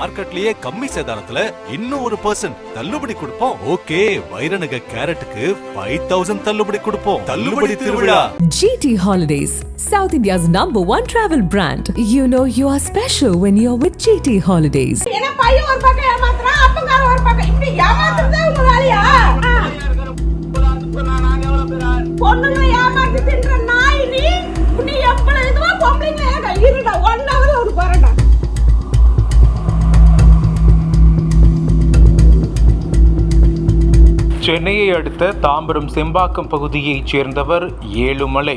மார்க்கெட்லயே கம்மி சேதாரத்துல இன்னும் ஒரு பர்சன்ட் தள்ளுபடி கொடுப்போம் ஓகே வைரநக கேரட்டுக்கு ஃபைவ் தௌசண்ட் தள்ளுபடி கொடுப்போம் தள்ளுபடி திருவிழா GT Holidays, South India's number one travel brand. You know you are special when you're with GT Holidays. ஏன்னா பையன் ஒரு பக்கம் ஏமாத்துறான் அப்பங்கார ஒரு பக்கம் இப்படி ஏமாத்துறதே உங்க வேலையா. பொண்ணுங்களை ஏமாத்தி தின்ற சென்னையை அடுத்த தாம்பரம் செம்பாக்கம் பகுதியைச் சேர்ந்தவர் ஏழுமலை.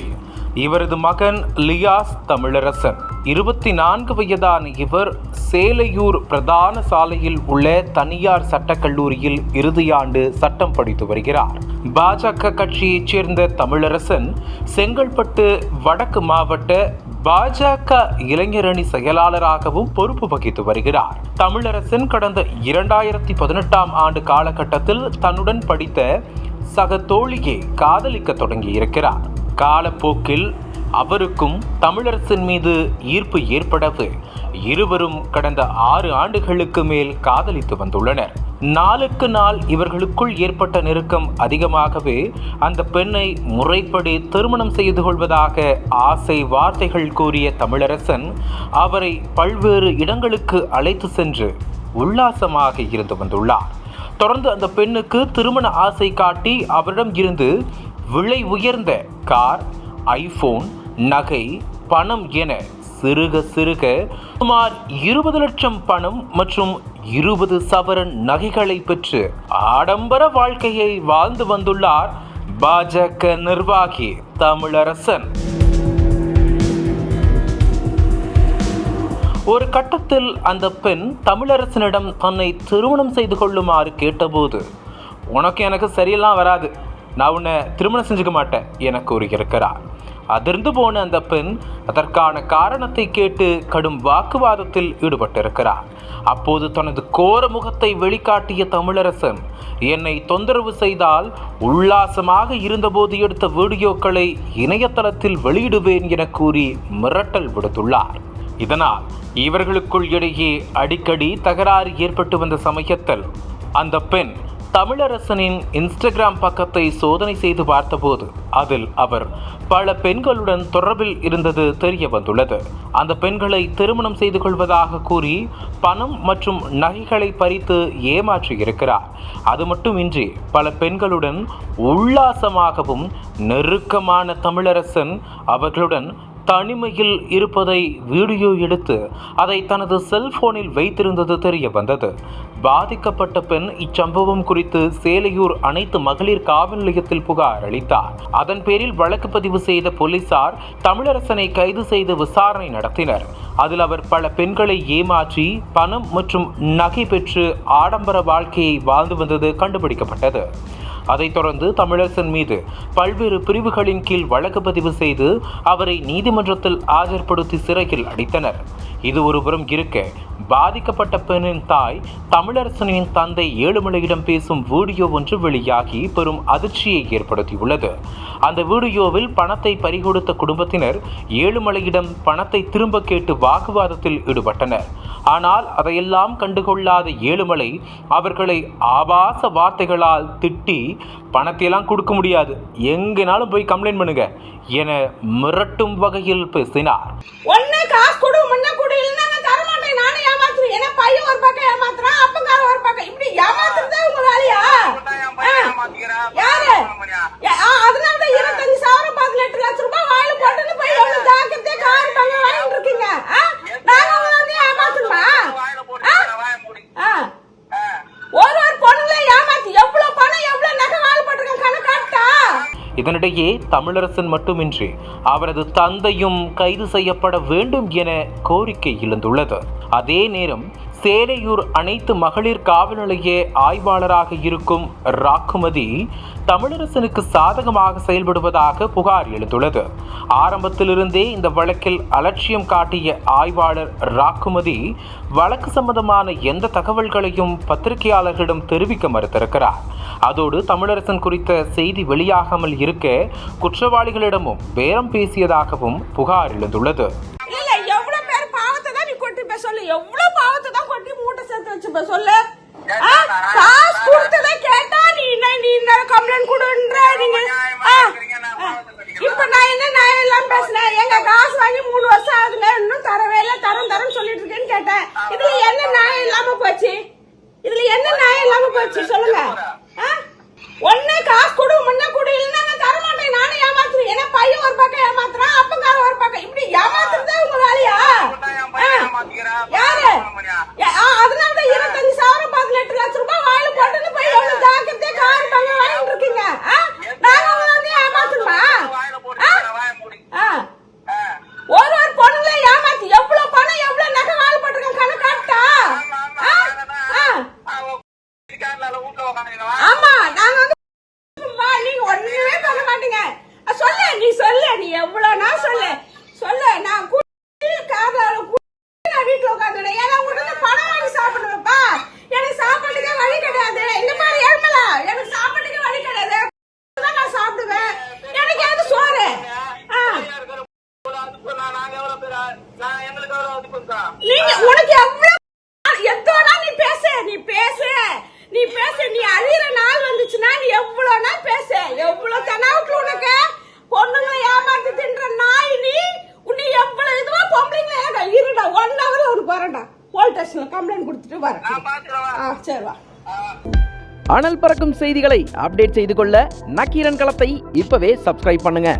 இவரது மகன் லியாஸ் தமிழரசன். இருபத்தி நான்கு வயதான இவர் சேலையூர் பிரதான சாலையில் உள்ள தனியார் சட்டக்கல்லூரியில் இறுதியாண்டு சட்டம் படித்து வருகிறார். பாஜக கட்சியைச் சேர்ந்த தமிழரசன் செங்கல்பட்டு வடக்கு மாவட்ட பாஜக இளைஞரணி செயலாளராகவும் பொறுப்பு வகித்து வருகிறார். தமிழரசன் கடந்த இரண்டாயிரத்தி பதினெட்டாம் ஆண்டு காலகட்டத்தில் தன்னுடன் படித்த சக தோழியை காதலிக்க தொடங்கியிருக்கிறார். காலப்போக்கில் அவருக்கும் தமிழரசன் மீது ஈர்ப்பு ஏற்படவே இருவரும் கடந்த ஆறு ஆண்டுகளுக்கு மேல் காதலித்து வந்துள்ளனர். நாளுக்கு நாள் இவர்களுக்குள் ஏற்பட்ட நெருக்கம் அதிகமாகவே அந்த பெண்ணை முறைப்படி திருமணம் செய்து கொள்வதாக ஆசை வார்த்தைகள் கூறிய தமிழரசன் அவரை பல்வேறு இடங்களுக்கு அழைத்து சென்று உல்லாசமாக இருந்து வந்துள்ளார். தொடர்ந்து அந்த பெண்ணுக்கு திருமண ஆசை காட்டி அவரிடம் இருந்து விலை உயர்ந்த கார் ஐபோன் நகை பணம் என சிறுக சிறுக சுமார் இருபது லட்சம் பணம் மற்றும் இருபது சவரன் நகைகளை பெற்று ஆடம்பர வாழ்க்கையை வாழ்ந்து வந்துள்ளார் பாஜக நிர்வாகி தமிழரசன். ஒரு கட்டத்தில் அந்த பெண் தமிழரசனிடம் தன்னை திருமணம் செய்து கொள்ளுமாறு கேட்டபோது உனக்கு எனக்கு சரியெல்லாம் வராது. நான் உன்னை திருமணம் செஞ்சுக்க மாட்டேன் என கூறியிருக்கிறார். அதிர்ந்து போன அந்த பெண் அதற்கான காரணத்தை கேட்டு கடும் வாக்குவாதத்தில் ஈடுபட்டிருக்கிறார். அப்போது தனது கோர முகத்தை வெளிக்காட்டிய தமிழரசன் என்னை தொந்தரவு செய்தால் உல்லாசமாக இருந்தபோது எடுத்த வீடியோக்களை இணையதளத்தில் வெளியிடுவேன் என கூறி மிரட்டல் விடுத்துள்ளார். இதனால் இவர்களுக்குள் இடையே அடிக்கடி தகராறு ஏற்பட்டு வந்த சமயத்தில் அந்த பெண் தமிழரசனின் இன்ஸ்டாகிராம் பக்கத்தை சோதனை செய்து பார்த்தபோது அதில் அவர் பல பெண்களுடன் தொடர்பில் இருந்தது தெரிய வந்துள்ளது. அந்த பெண்களை திருமணம் செய்து கொள்வதாக கூறி பணம் மற்றும் நகைகளை பறித்து ஏமாற்றி இருக்கிறார். அது மட்டுமின்றி பல பெண்களுடன் உல்லாசமாகவும் நெருக்கமான தமிழரசன் அவர்களுடன் தனிமையில் இருப்பதை வீடியோ எடுத்து அதை தனது செல்போனில் வைத்திருந்தது தெரிய வந்தது பாதிக்கப்பட்ட பெண் இச்சம்பவம் குறித்து சேலையூர் அனைத்து மகளிர் காவல் நிலையத்தில் புகார் அளித்தார். அதன் பேரில் வழக்கு பதிவு செய்த போலீசார் தமிழரசனை கைது செய்து விசாரணை நடத்தினர். அதில் அவர் பல பெண்களை ஏமாற்றி பணம் மற்றும் நகை பெற்று ஆடம்பர வாழ்க்கையை வாழ்ந்து வந்தது கண்டுபிடிக்கப்பட்டது. அதைத் தொடர்ந்து தமிழரசன் மீது பல்வேறு பிரிவுகளின் கீழ் வழக்கு பதிவு செய்து அவரை நீதிமன்றத்தில் ஆஜர்படுத்தி சிறையில் அடைத்தனர். இது ஒருபுறம் இருக்க பாதிக்கப்பட்ட பெண்ணின் தாய் தமிழரசனின் தந்தை ஏழுமலையிடம் பேசும் வீடியோ ஒன்று வெளியாகி பெரும் அதிர்ச்சியை ஏற்படுத்தியுள்ளது. அந்த வீடியோவில் பணத்தை பறிகொடுத்த குடும்பத்தினர் ஏழுமலையிடம் பணத்தை திரும்ப கேட்டு வாக்குவாதத்தில் ஈடுபட்டனர். ஆனால் அதையெல்லாம் கண்டுகொள்ளாத ஏழுமலை அவர்களை ஆபாச வார்த்தைகளால் திட்டி பணத்தையெல்லாம் கொடுக்க முடியாது. எங்கேனாலும் போய் கம்ப்ளைண்ட் பண்ணுங்க என மிரட்டும் வகையில் பேசினார் ஒண்ணு காசு கொடு முன்ன கொடு இல்லைன்னா நான் தர மாட்டேன் நானே ஏமாத்துறேன் ஏன்னா பையன் ஒரு பக்கம் ஏமாத்துறான் அப்பங்கார ஒரு பக்கம் இப்படி ஏமாத்துறதே உங்க வேலையா ஆ. யாரு ஏ- ஆ, அதனால தான் இருபத்தஞ்சு சவரம் பதினெட்டு லட்சம் ரூபாய் வாயில போட்டுன்னு போய் எவ்வளவு ஜாக்கிரதையா கார் பங்க வாங்கிட்டு இருக்கீங்க ஆ? நாங்க உங்களை வந்து ஏமாத்தணுமா ஆ? ஆ. ஒரு ஒரு பொண்ணுங்களே ஏமாத்தி எவ்வளவு பணம் எவ்வளவு நகை வாங்கி போட்டிருக்கேன் கணக்காட்டா இதனிடையே தமிழரசன் மட்டுமின்றி அவரது தந்தையும் கைது செய்யப்பட வேண்டும் என கோரிக்கை எழுந்துள்ளது. அதே நேரம் சேலையூர் அனைத்து மகளிர் காவல் நிலைய ஆய்வாளராக இருக்கும் ராக்குமதி தமிழரசனுக்கு சாதகமாக செயல்படுவதாக புகார் எழுந்துள்ளது. ஆரம்பத்திலிருந்தே இந்த வழக்கில் அலட்சியம் காட்டிய ஆய்வாளர் ராக்குமதி வழக்கு சம்பந்தமான எந்த தகவல்களையும் பத்திரிகையாளர்களிடம் தெரிவிக்க மறுத்திருக்கிறார். அதோடு தமிழரசன் குறித்த செய்தி வெளியாகாமல் இருக்க குற்றவாளிகளிடமும் பேரம் பேசியதாகவும் புகார் எழுந்துள்ளது. எவ்வளவு பாவத்தை தான் கொட்டி சொல்லு மூட்டை இப்ப சொல்லு. ஆ? காசு கொடுத்ததை கேட்டா நீ என்ன நீ என்ன கம்ப்ளைண்ட் கொடுன்ற நீங்க. இப்ப நான் என்ன நான் எல்லாம் பேசுனேன் எங்க காசு வாங்கி மூணு வருஷம் ஆகுதுங்க இன்னும் தரவே இல்ல தரம் தரம் சொல்லிட்டு இருக்கேன்னு கேட்டேன். இதுல என்ன நியாயம் இல்லாம போச்சு? இதுல என்ன நியாயம் இல்லாம போச்சு? சொல்லுங்க ஆ? ஒண்ணு காசு கொடு முன்ன கொடு இல்லைன்னா நான் தர மாட்டேன் நானே ஏமாத்துறேன் ஏன்னா பையன் ஒரு பக்கம் ஏமாத்துறான் அப்பங்கார ஒரு பக்கம் இப்படி ஏமாத்துறதே உங்க வேலையா ஆ. யாரு ஏ- ஆ, அதனால தான் இருபத்தஞ்சு சவரம் பதினெட்டு லட்சம் ரூபாய் வாயில போட்டுன்னு போய் எவ்வளவு ஜாக்கிரதையா கார் பங்க வாங்கிட்டு இருக்கீங்க ஆ? நாங்க உங்களை வந்து ஏமாத்துமா ஆ? ஆ. ஒரு ஒரு பொண்ணுங்கள ஏமாத்தி எவ்வளவு பணம் எவ்வளவு நகை வாழ போட்டிருக்கேன் கணக்காட்டா ஆ? ஆ. ஆமா நாங்க வந்து வா, நீங்க ஒண்ணுமே பண்ண மாட்டீங்க அ, சொல்லு நீ சொல்லு நீ எவ்வளவுனா சொல்லு சொல்லு நான் குடி கார்ல நான் வீட்டுல உட்காந்துடுறேன் ஏன்னா உங்ககிட்ட இருந்து பணம் வாங்கி சாப்பிடுவேப்பா எனக்கு சாப்பாட்டுக்கே வழி கிடையாது இந்த மாதிரி ஏழ்மலா எனக்கு சாப்பாட்டுக்கே வழி கிடையாது தான் நான் சாப்பிடுவேன் எனக்கு எது சோறு ஆ. நீங்க உனக்கு எவ்வளவு எத்தோனா நீ பேசு நீ பேசு நீ அழியிற நாள் வந்துச்சுன்னா நீ எவ்வளவு நாள் பேசு. எவ்வளவு தெனாவுக்கு உனக்கு? பொண்ணுங்களை ஏமாத்தி தின்ற நாய் நீ உன்னை எவ்வளவு இதுவா பொம்பளைங்க இருடா ஒன் ஹவர்ல உனக்கு வரேன்டா போலீஸ் ஸ்டேஷன்ல கம்ப்ளைண்ட் கொடுத்துட்டு வரேன். ஆ சரி வா. அனல் பறக்கும் செய்திகளை அப்டேட் செய்து கொள்ள நக்கீரன் களத்தை இப்பவே சப்ஸ்கிரைப் பண்ணுங்க.